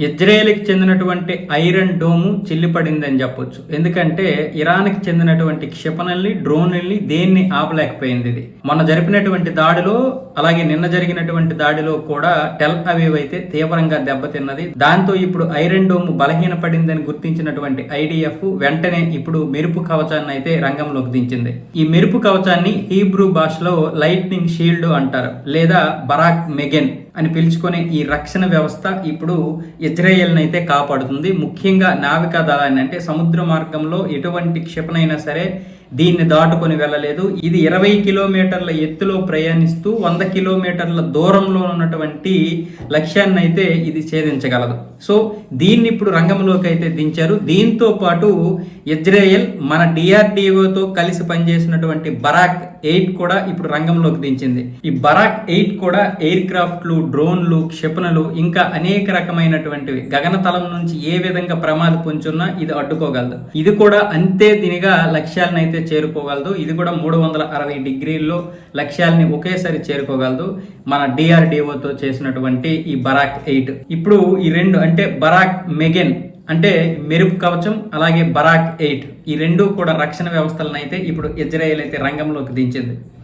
ఇజ్రాయేల్కి చెందినటువంటి iron dome చిల్లిపడిందని చెప్పొచ్చు. ఎందుకంటే ఇరాన్కి చెందినటువంటి క్షిపణల్ని డ్రోన్ల్ని దేన్ని ఆపలేకపోయింది ఇది? మొన్న జరిపినటువంటి దాడిలో అలాగే నిన్న జరిగినటువంటి దాడిలో కూడా టెల్ అవీవ్ అయితే తీవ్రంగా దెబ్బతిన్నది. దాంతో ఇప్పుడు ఐరన్ డోమ్ బలహీనపడిందని గుర్తించినటువంటి ఐడిఎఫ్ వెంటనే ఇప్పుడు మెరుపు కవచాన్ని అయితే రంగంలోకి దించింది. ఈ మెరుపు కవచాన్ని హీబ్రూ భాషలో లైట్నింగ్ షీల్డ్ అంటారు లేదా బరాక్ మెగెన్ అని పిలుచుకునే ఈ రక్షణ వ్యవస్థ ఇప్పుడు ఇజ్రాయెల్ని అయితే కాపాడుతుంది. ముఖ్యంగా నావికా దళాన్ని అంటే సముద్ర మార్గంలో ఎటువంటి క్షిపణైనా సరే దీన్ని దాటుకొని వెళ్ళలేదు. ఇది ఇరవై కిలోమీటర్ల ఎత్తులో ప్రయాణిస్తూ వంద కిలోమీటర్ల దూరంలో ఉన్నటువంటి లక్ష్యాన్ని అయితే ఇది ఛేదించగలదు. సో దీన్ని ఇప్పుడు రంగంలోకి అయితే దించారు. దీంతో పాటు ఇజ్రాయెల్ మన డిఆర్డిఓతో కలిసి పనిచేసినటువంటి బరాక్ ఎయిట్ కూడా ఇప్పుడు రంగంలోకి దించింది. ఈ బరాక్ ఎయిట్ కూడా ఎయిర్ క్రాఫ్ట్లు డ్రోన్లు క్షిపణులు ఇంకా అనేక రకమైనటువంటివి. గగనతలం నుంచి ఏ విధంగా ప్రమాద పొంచున్నా ఇది అడ్డుకోగలదు. ఇది కూడా అంతే దీనిగా లక్ష్యాలను అయితే చేరుకోగలదు. ఇది కూడా మూడు వందల అరవై డిగ్రీల్లో లక్ష్యాలని ఒకేసారి చేరుకోగలదు. మన డిఆర్డిఓతో చేసినటువంటి ఈ బరాక్ ఎయిట్ ఇప్పుడు ఈ రెండు అంటే బరాక్ మెగెన్ అంటే మెరుపు కవచం అలాగే బరాక్ ఎయిట్ ఈ రెండు కూడా రక్షణ వ్యవస్థలను అయితే ఇప్పుడు ఇజ్రాయెల్ అయితే రంగంలోకి దించింది.